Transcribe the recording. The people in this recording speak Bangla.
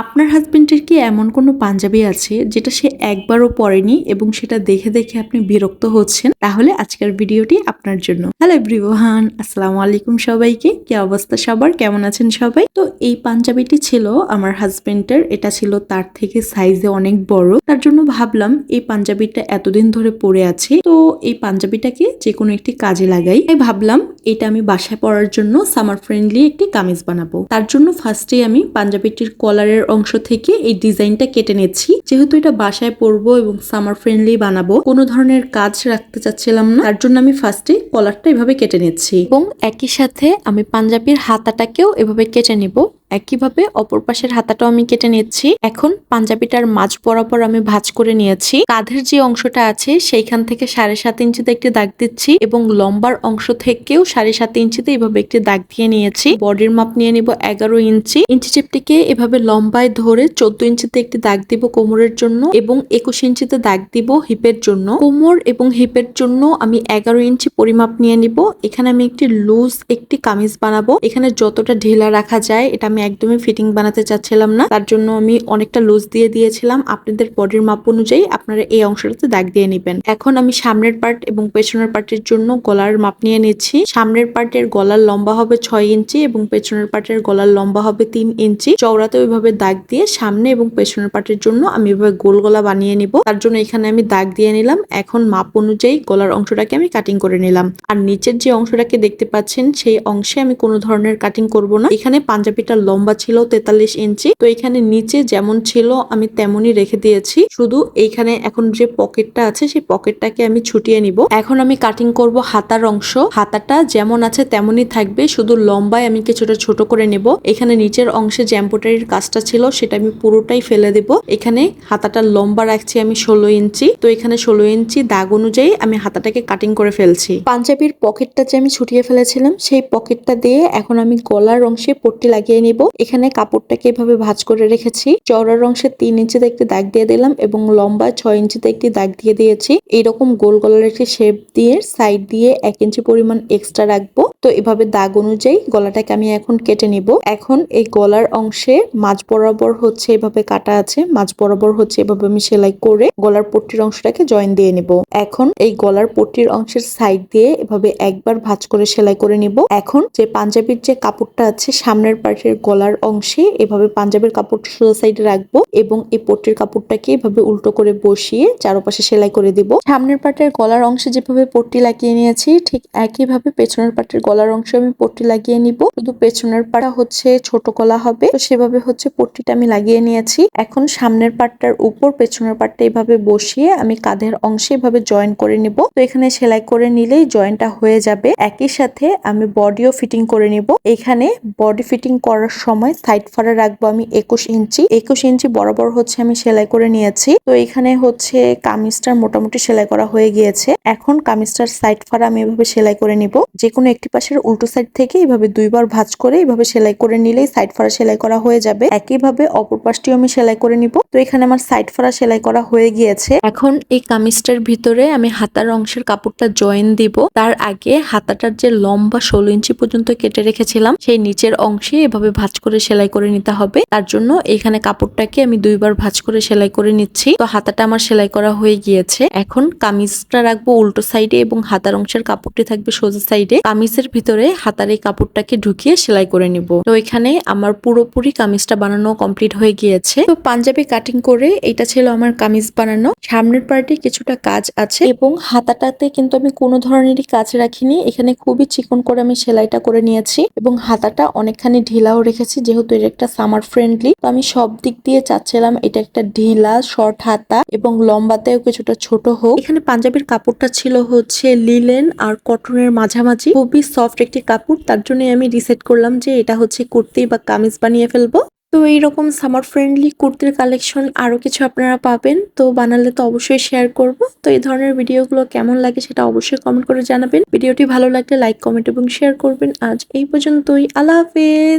আপনার হাজবেন্ডের কি এমন কোনো পাঞ্জাবি আছে যেটা সে একবারও পরেনি এবং সেটা দেখে দেখে আপনি বিরক্ত হচ্ছেন? তাহলে আজকের ভিডিওটি আপনার জন্য। হ্যালো এভরিওয়ান আসসালামু আলাইকুম সবাইকে। কি অবস্থা সবার? কেমন আছেন সবাই? তো এই পাঞ্জাবিটি ছিল আমার হাজবেন্ডের এটা ছিল তার থেকে সাইজে অনেক বড়। তার জন্য ভাবলাম এই পাঞ্জাবিটা এতদিন ধরে পরে আছে, তো এই পাঞ্জাবিটাকে যে কোনো একটি কাজে লাগাই। তাই ভাবলাম এটা আমি বাসায় পরার জন্য সামার ফ্রেন্ডলি একটি কামিজ বানাবো। তার জন্য ফার্স্টে আমি পাঞ্জাবিটির কলারের অংশ থেকে এই ডিজাইনটা কেটে নিচ্ছি। যেহেতু এটা বাসায় পরবো এবং সামার ফ্রেন্ডলি বানাবো, কোনো ধরনের কাজ রাখতে চাচ্ছিলাম না। তার জন্য আমি ফার্স্টে কলারটা এভাবে কেটে নিচ্ছি। এবং একই সাথে আমি পাঞ্জাবির হাতাটাকেও এভাবে কেটে নিব। একইভাবে অপর পাশের হাতাটাও আমি কেটে নিচ্ছি এখন পাঞ্জাবিটার মাঝ বরাবর আমি ভাঁজ করে নিয়েছি। কাঁধের যে অংশটা আছে, সেইখান থেকে সাড়ে সাত ইঞ্চিতে একটি দাগ দিচ্ছি এবং লম্বার অংশ থেকেও সাড়ে সাত ইঞ্চিতে এভাবে একটি দাগ দিয়ে নিয়েছি। বডির মাপ নিয়ে নিব এগারো ইঞ্চি। ইঞ্চি চেপটিকে এভাবে লম্বায় ধরে চোদ্দ ইঞ্চিতে একটি দাগ দিব কোমরের জন্য এবং একুশ ইঞ্চিতে দাগ দিব হিপের জন্য। কোমর এবং হিপের জন্য আমি এগারো ইঞ্চি পরিমাপ নিয়ে নিব। এখানে আমি একটি লুজ, একটি কামিজ বানাবো। এখানে যতটা ঢিলা রাখা যায়, এটা আমি একদমই ফিটিং বানাতে চাচ্ছিলাম না। তার জন্য আমি অনেকটা লুজ দিয়ে দিয়েছিলাম। আপনাদের বডির মাপ অনুযায়ী আপনারা এই অংশটাতে দাগ দিয়ে নেবেন। এখন আমি সামনের পার্ট এবং পেছনের পার্টের জন্য গলার মাপ নিয়ে নিচ্ছি। সামনের পার্টের গলার লম্বা হবে ছয় ইঞ্চি এবং পেছনের পার্টের গলার লম্বা হবে তিন ইঞ্চি। চওড়াতে ওইভাবে দাগ দিয়ে সামনে এবং পেছনের পার্টের জন্য আমি এভাবে গোল গলা বানিয়ে নিব। তার জন্য এখানে আমি দাগ দিয়ে নিলাম। এখন মাপ অনুযায়ী গলার অংশটাকে আমি কাটিং করে নিলাম। আর নিচের যে অংশটাকে দেখতে পাচ্ছেন, সেই অংশে আমি কোনো ধরনের কাটিং করব না। এখানে পাঞ্জাবিটা লম্বা ছিল তেতাল্লিশ ইঞ্চি। তো এখানে নিচে যেমন ছিল আমি তেমনই রেখে দিয়েছি। শুধু এইখানে এখন যে পকেটটা আছে সেই পকেটটাকে আমি ছুটিয়ে নিব। এখন আমি কাটিং করব হাতার অংশ। হাতাটা যেমন আছে তেমনই থাকবে। শুধু লম্বায় আমি কিছুটা ছোট করে নেব। এখানে নিচের অংশে জ্যাম্পোটারির কাজটা ছিল সেটা আমি পুরোটাই ফেলে দেব। এখানে হাতাটা লম্বা রাখছি আমি ষোলো ইঞ্চি। তো এখানে ষোলো ইঞ্চি দাগ অনুযায়ী আমি হাতাটাকে কাটিং করে ফেলছি। পাঞ্জাবির পকেটটা যে আমি ছুটিয়ে ফেলেছিলাম, সেই পকেটটা দিয়ে এখন আমি গলার অংশে পট্টি লাগিয়ে নিব। এখানে কাপড়টাকে এভাবে ভাঁজ করে রেখেছি। চওড়ার অংশে তিন ইঞ্চিতে একটি দাগ দিয়ে দিলাম এবং লম্বা ছয় ইঞ্চিতে একটি দাগ দিয়ে দিয়েছি। এইরকম গোল গলার একটি শেপ দিয়ে সাইড দিয়ে এক ইঞ্চি পরিমাণ এক্সট্রা রাখব। তো এভাবে দাগ অনুযায়ী গলাটাকে আমি এখন কেটে নিব। এখন এই গলার অংশে মাঝ বরাবর হচ্ছে এভাবে কাটা আছে। মাঝ বরাবর হচ্ছে এভাবে আমি সেলাই করে গলার পট্টির অংশটাকে জয়েন দিয়ে নিব। এখন এই গলার পট্টির অংশের সাইড দিয়ে এভাবে একবার ভাঁজ করে সেলাই করে নিব। এখন যে পাঞ্জাবির যে কাপড়টা আছে, সামনের পাশের গলার অংশে এভাবে পাঞ্জাবের কাপড়টা সোজা সাইডে রাখব এবং এই পট্টির কাপড়টাকে এভাবে উল্টো করে বসিয়ে চারপাশে সেলাই করে দিব। সামনের পাটের গলার অংশে যেভাবে পট্টি লাগিয়ে নিয়েছি, ঠিক একইভাবে পেছনের পাটের গলার অংশে আমি পট্টি লাগিয়ে নিব। শুধু পেছনের পাটা হচ্ছে ছোট গলা হবে, তো সেভাবে হচ্ছে পট্টিটা আমি লাগিয়ে নিয়েছি। এখন সামনের পাটটার উপর পেছনের পাটটা এভাবে বসিয়ে আমি কাঁধের অংশে এভাবে জয়েন করে নিব। তো এখানে সেলাই করে নিলেই জয়েন্টটা হয়ে যাবে। একই সাথে আমি বডিও ফিটিং করে নিব। এখানে বডি ফিটিং করার সময় সাইড ফাড়া রাখব আমি একুশ ইঞ্চি। একুশ ইঞ্চি বরাবর হচ্ছে আমি সেলাই করে নিয়েছি। তো এখানে হচ্ছে কামিজটার মোটামুটি সেলাই করা হয়ে গিয়েছে। এখন কামিজটার সাইড ফাড়া আমি এভাবে সেলাই করে নিব। যে কোনো একটি পাশের উল্টো সাইড থেকে এভাবে দুইবার ভাঁজ করে এভাবে সেলাই করে নিলেই সাইড ফাড়া সেলাই করা হয়ে যাবে। একইভাবে অপর পাশটিও আমি সেলাই করে নিব। তো এখানে আমার সাইড ফাড়া সেলাই করা হয়ে গিয়েছে। এখন এই কামিজটার ভিতরে আমি হাতার অংশের কাপড়টা জয়েন দিব। তার আগে হাতাটার যে লম্বা ষোলো ইঞ্চি পর্যন্ত কেটে রেখেছিলাম, সেই নিচের অংশে এভাবে ভাঁজ করে সেলাই করে নিতে হবে। তার জন্য এখানে কাপড়টাকে আমি দুইবার ভাঁজ করে সেলাই করে নিচ্ছি। তো হাতাটা আমার সেলাই করা হয়ে গিয়েছে। এখন কামিজটা রাখব উল্টো সাইডে এবং হাতার অংশের কাপড়টি থাকবে সোজা সাইডে। কামিজের ভিতরে হাতার এই কাপড়টাকে ঢুকিয়ে সেলাই করে নিব। তো এখানে আমার পুরোপুরি কামিজটা বানানো কমপ্লিট হয়ে গিয়েছে। তো পাঞ্জাবি কাটিং করে এটা ছিল আমার কামিজ বানানো। সামনের পার্টে কিছুটা কাজ আছে এবং হাতাটাতে কিন্তু আমি কোনো ধরনেরই কাজ রাখিনি। এখানে খুবই চিকন করে আমি সেলাইটা করে নিয়েছি এবং হাতাটা অনেকখানি ঢিলাও রেখেছি যেহেতু এটা একটা সামার ফ্রেন্ডলি তো আমি সব দিক দিয়ে চাচ্ছিলাম এটা একটা ঢিলা শর্ট হাতা এবং লম্বাতেও কিছুটা ছোট হোক। এখানে পাঞ্জাবির কাপড়টা ছিল হচ্ছে লিলেন আর কটনের মাঝামাঝি। খুবই সফট একটি কাপড়, তার জন্য আমি ডিসাইড করলাম যে এটা হচ্ছে কুর্তি বা কামিজ বানিয়ে ফেলব। তো এইরকম সামার ফ্রেন্ডলি কুর্তির কালেকশন আরও কিছু আপনারা পাবেন, তো বানালে তো অবশ্যই শেয়ার করব। তো এই ধরনের ভিডিওগুলো কেমন লাগে সেটা অবশ্যই কমেন্ট করে জানাবেন। ভিডিওটি ভালো লাগলে লাইক কমেন্ট এবং শেয়ার করবেন। আজ এই পর্যন্তই, আল্লাহ হাফেজ।